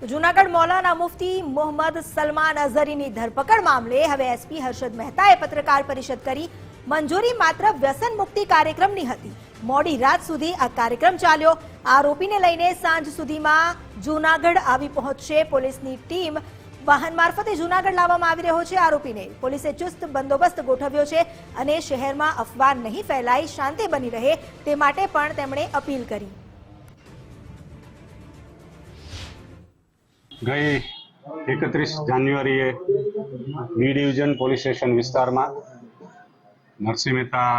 જૂનાગઢ મૌલાના મુફતી મોહમ્મદ સલમાન અઝહરીની ધરપકડ મામલે હવે એસપી હર્ષદ મહેતાએ પત્રકાર પરિષદ કરી મંજૂરી માત્ર વ્યસન મુક્તિ કાર્યક્રમની હતી. મોડી રાત સુધી આ કાર્યક્રમ ચાલ્યો. આરોપીને લઈને સાંજ સુધીમાં જુનાગઢ આવી પહોંચશે. પોલીસની ટીમ વાહન મારફતે જુનાગઢ લાવવામાં આવી રહ્યો છે. આરોપીને પોલીસે ચુસ્ત બંદોબસ્ત ગોઠવ્યો છે અને શહેરમાં અફવા નહીં ફેલાય, શાંતિ બની રહે તે માટે પણ તેમણે અપીલ કરી. ગઈ એકત્રીસ જાન્યુઆરીએ બી ડિવિઝન પોલીસ સ્ટેશન વિસ્તારમાં નરસિંહ મહેતા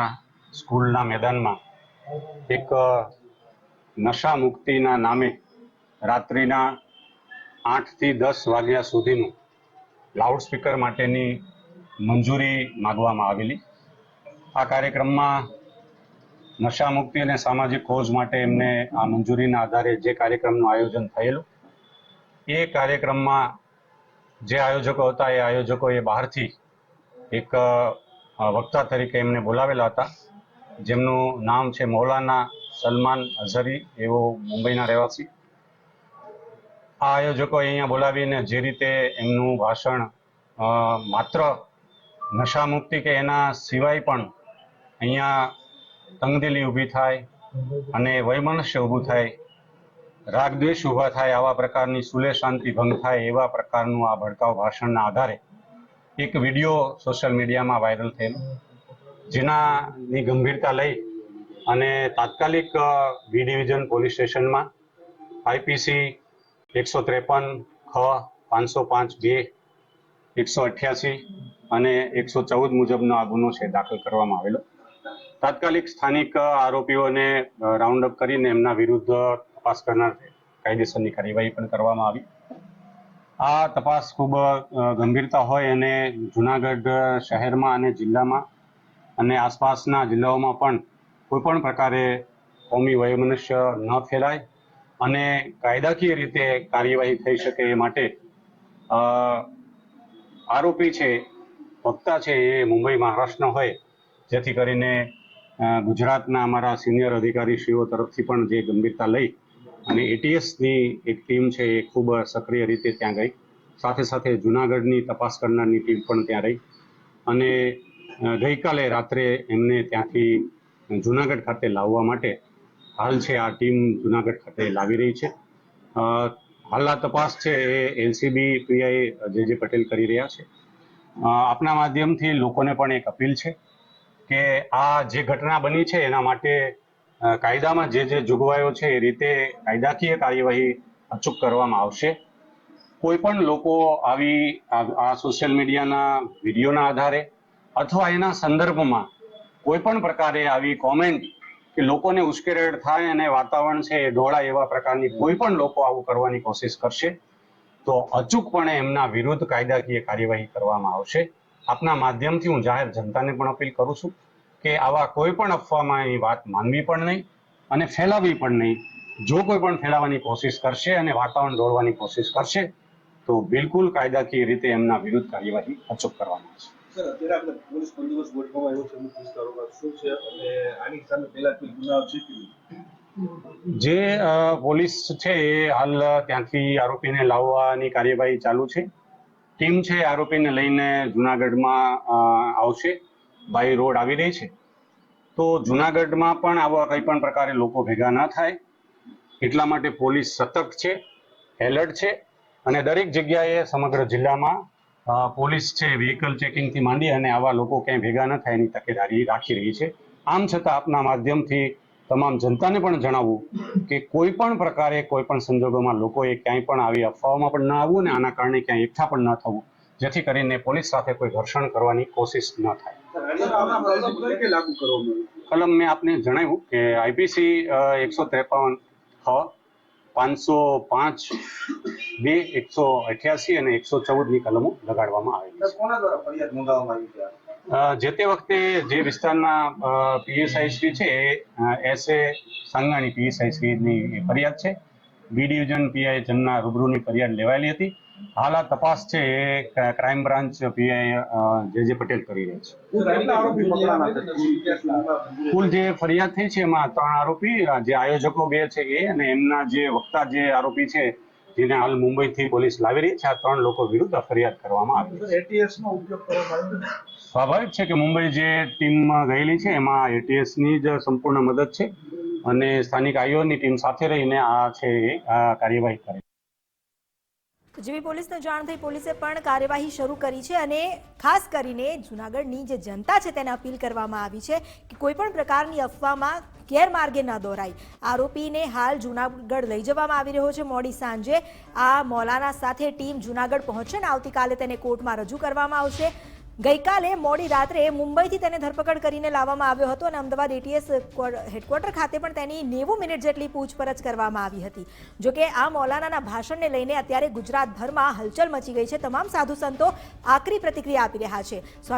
સ્કૂલના મેદાનમાં એક નશા મુક્તિના નામે રાત્રિના આઠથી દસ વાગ્યા સુધીનું લાઉડસ્પીકર માટેની મંજૂરી માગવામાં આવેલી. આ કાર્યક્રમમાં નશા મુક્તિ અને સામાજિક કોઝ માટે એમને આ મંજૂરીના આધારે જે કાર્યક્રમનું આયોજન થયેલું એ કાર્યક્રમમાં જે આયોજકો હતા, એ આયોજકોએ બહારથી એક વક્તા તરીકે એમને બોલાવેલા હતા. જેમનું નામ છે મૌલાના સલમાન અઝરી એવો મુંબઈના રહેવાસી. આ આયોજકોએ અહીંયા બોલાવીને જે રીતે એમનું ભાષણ માત્ર નશા મુક્તિ કે એના સિવાય પણ અહીંયા તંગદિલી ઊભી થાય અને વૈમનસ્ય ઊભું થાય રાગ દ્વેષ ઊભા થાય આવા પ્રકારની સુલે શાંતિ ભંગ થાય એવા પ્રકારનું આ ભડકાઉ ભાષણના આધારે એક વીડિયો સોશિયલ મીડિયામાં વાયરલ થયેલો. જેનાની ગંભીરતા લઈ અને તાત્કાલિક બી ડિવિઝન પોલીસ સ્ટેશનમાં આઈપીસી એકસો ત્રેપન, ખ, પાંચસો પાંચ, બે, એકસો અઠ્યાસી અને એકસો ચૌદ મુજબનો આ ગુનો છે દાખલ કરવામાં આવેલો. તાત્કાલિક સ્થાનિક આરોપીઓને રાઉન્ડ અપ કરીને એમના વિરુદ્ધ તપાસ કરનાર કાયદેસરની કાર્યવાહી પણ કરવામાં આવી. આ તપાસ ખૂબ ગંભીરતા હોય અને જુનાગઢ શહેરમાં અને જિલ્લામાં અને આસપાસના જિલ્લાઓમાં પણ કોઈ પણ પ્રકારે કોમી વયમનુષ્ય ન ફેલાય અને કાયદાકીય રીતે કાર્યવાહી થઈ શકે એ માટે આરોપી છે, વક્તા છે એ મુંબઈ મહારાષ્ટ્રનો હોય, જેથી કરીને ગુજરાતના અમારા સિનિયર અધિકારીશ્રીઓ તરફથી પણ જે ગંભીરતા લઈ અને એટીએસની એક ટીમ છે એ ખૂબ સક્રિય રીતે ત્યાં ગઈ. સાથે સાથે જુનાગઢની તપાસ કરનારની ટીમ પણ ત્યાં રહી. અને ગઈકાલે રાત્રે એમને ત્યાંથી જુનાગઢ ખાતે લાવવા માટે હાલ છે આ ટીમ જુનાગઢ ખાતે લાવી રહી છે. હાલ આ તપાસ છે એ એલસીબી પીઆઈ જે જે પટેલ કરી રહ્યા છે. આપના માધ્યમથી લોકોને પણ એક અપીલ છે કે આ જે ઘટના બની છે એના માટે કાયદામાં જે જે જોગવાઈઓ છે એ રીતે કાયદાકીય કાર્યવાહી અચૂક કરવામાં આવશે. કોઈ પણ લોકો આવી આ સોશિયલ મીડિયાના વિડીયોના આધારે અથવા એના સંદર્ભમાં કોઈ પણ પ્રકારે આવી કોમેન્ટ કે લોકોને ઉશ્કેરડ થાય અને વાતાવરણ છે એ ઢોળાય એવા પ્રકારની કોઈ પણ લોકો આવું કરવાની કોશિશ કરશે, તો અચૂકપણે એમના વિરુદ્ધ કાયદાકીય કાર્યવાહી કરવામાં આવશે. આપના માધ્યમથી હું જાહેર જનતાને પણ અપીલ કરું છું. કે આવા કોઈ પણ અફવામાં એની વાત માનવી પણ નહીં અને ફેલાવવી પણ નહીં. જો કોઈ પણ ફેલાવવાની કોશિશ કરશે અને વાતાવરણ દોડવાની કોશિશ કરશે તો બિલકુલ કાયદાકીય રીતે એમના વિરુદ્ધ કાર્યવાહી અચૂક કરવામાં આવશે સર અત્યારે આપણે પોલીસ બંદોબસ્ત ગોઠવવામાં આવ્યો છે અમુક વિસ્તારોમાં શું છે અને આની સામે પહેલા કોઈ ગુનાઓ છે જે પોલીસ છે એ હાલ ત્યાંથી આરોપીને લાવવાની કાર્યવાહી ચાલુ છે. ટીમ છે આરોપીને લઈને જુનાગઢમાં આવશે. બાય રોડ આવી રહી છે. તો જુનાગઢમાં પણ આવા કંઈ પણ પ્રકારે લોકો ભેગા ન થાય. એટલા માટે પોલીસ સતર્ક છે, એલર્ટ છે અને દરેક જગ્યાએ સમગ્ર જિલ્લામાં પોલીસ છે વ્હીકલ ચેકિંગથી માંડી અને આવા લોકો ક્યાંય ભેગા ન થાય એની તકેદારી રાખી રહી છે. આમ છતાં આપના માધ્યમથી તમામ જનતાને પણ જણાવવું કે કોઈ પણ પ્રકારે કોઈ પણ સંજોગોમાં લોકોએ ક્યાંય પણ આવી અફવાઓમાં પણ ન આવવું અને આના કારણે ક્યાંય એકઠા પણ ન થવું, જેથી કરીને પોલીસ સાથે કોઈ ઘર્ષણ કરવાની કોશિશ ન થાય. કલમ મેં આપને જણાવ્યું કે આઈપીસી એકસો ત્રેપન હ પાંચસો પાંચ બે એકસો અઠ્યાસી અને એકસો ચૌદની કલમો લગાડવામાં આવી છે જે તે વખતે જે વિસ્તારના પીએસઆઈ શ્રી છે A S A Sangani PSI શ્રીની ફરિયાદ છે. બી ડિવિઝન પીઆઈ જમના રૂબરૂની ફરિયાદ લેવાયેલી હતી. હાલ આ તપાસ છે એ ક્રાઇમ બ્રાન્ચ પીઆઈ જે જે પટેલ કરી રહ્યા છે. છે? કુલ જે ફરિયાદ થઈ છે એમાં ત્રણ આરોપી જે આયોજકો બે છે એ અને એમના જે વક્તા જે આરોપી છે જેને હાલ મુંબઈથી પોલીસ લાવી રહી છે આ ત્રણ લોકો વિરુદ્ધ ફરિયાદ કરવામાં આવી છે. એટીએસ નો ઉપયોગ કરવામાં સ્વાભાવિક છે કે મુંબઈ જે ટીમ ગયેલી છે એમાં એટીએસની જ સંપૂર્ણ મદદ છે અને સ્થાનિક આઈઓની ટીમ સાથે રહીને આ છે એ આ કાર્યવાહી કરે તો જેવી પોલીસને જાણ થઈ, પોલીસે પણ કાર્યવાહી શરૂ કરી છે અને ખાસ કરીને જૂનાગઢની જે જનતા છે તેને અપીલ કરવામાં આવી છે કે કોઈ પણ પ્રકારની અફવામાં ગેરમાર્ગે ન દોરાય. આરોપીને હાલ જૂનાગઢ લઈ જવામાં આવી રહ્યો છે. મોડી સાંજે આ મોલાના સાથે ટીમ જૂનાગઢ પહોંચશે ને આવતીકાલે તેને કોર્ટમાં રજૂ કરવામાં આવશે. ગઈકાલે મોડી રાત્રે મુંબઈથી તેને ધરપકડ કરીને લાવવામાં આવ્યો હતો અને અમદાવાદ એટીએસ હેડક્વાર્ટર ખાતે પણ તેની નેવું મિનિટ જેટલી પૂછપરછ કરવામાં આવી હતી. જોકે આ મૌલાનાના ભાષણને લઈને અત્યારે ગુજરાતભરમાં હલચલ મચી ગઈ છે. તમામ સાધુ સંતો આકરી પ્રતિક્રિયા આપી રહ્યા છે. સ્વામી